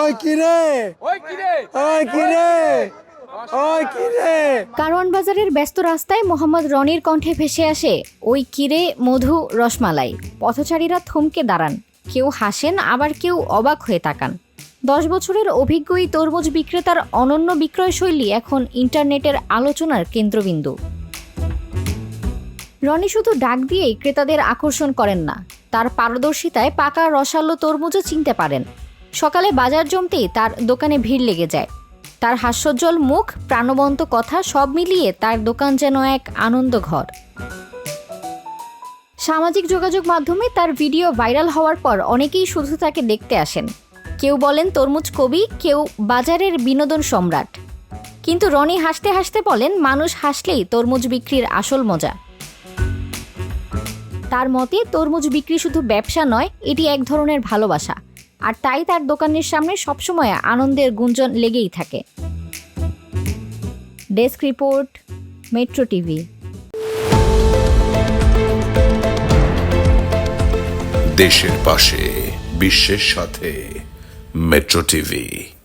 ওই কিরে ওই কিরে ওই কিরে ওই কিরে কারওয়ান বাজারের ব্যস্ত রাস্তায় মোহাম্মদ রনির কণ্ঠে ভেসে আসে ওই কিরে মধু রসমালাই। পথচারীরা থমকে দাঁড়ান। কেউ হাসেন আবার কেউ অবাক হয়ে তাকান। দশ বছরের অভিজ্ঞ এই তরমুজ বিক্রেতার অনন্য বিক্রয়শৈলী এখন ইন্টারনেটের আলোচনার কেন্দ্রবিন্দু। রনি শুধু ডাক দিয়েই ক্রেতাদের আকর্ষণ করেন না তার পারদর্শিতায় পাকা রসালো তরমুজও চিনতে পারেন। সকালে বাজার জমতেই তার দোকানে ভিড় লেগে যায়। তার হাস্যোজ্জ্বল মুখ, প্রাণবন্ত কথা সব মিলিয়ে তার দোকান যেন এক আনন্দ ঘর সামাজিক যোগাযোগ মাধ্যমে তার ভিডিও ভাইরাল হওয়ার পর অনেকেই শুধু তাকে দেখতে আসেন। কেউ বলেন তরমুজ কবি, কেউ বাজারের বিনোদন সম্রাট। কিন্তু রনি হাসতে হাসতে বলেন, মানুষ হাসলেই তরমুজ বিক্রির আসল মজা। তার মতে, তরমুজ বিক্রি শুধু ব্যবসা নয়, এটি এক ধরনের ভালোবাসা। আর তাই তার দোকানের সামনে সবসময় আনন্দের গুঞ্জন লেগেই থাকে। Desk report, metro TV. দেশের পাশে, বিশ্বের সাথে, মেট্রো টিভি।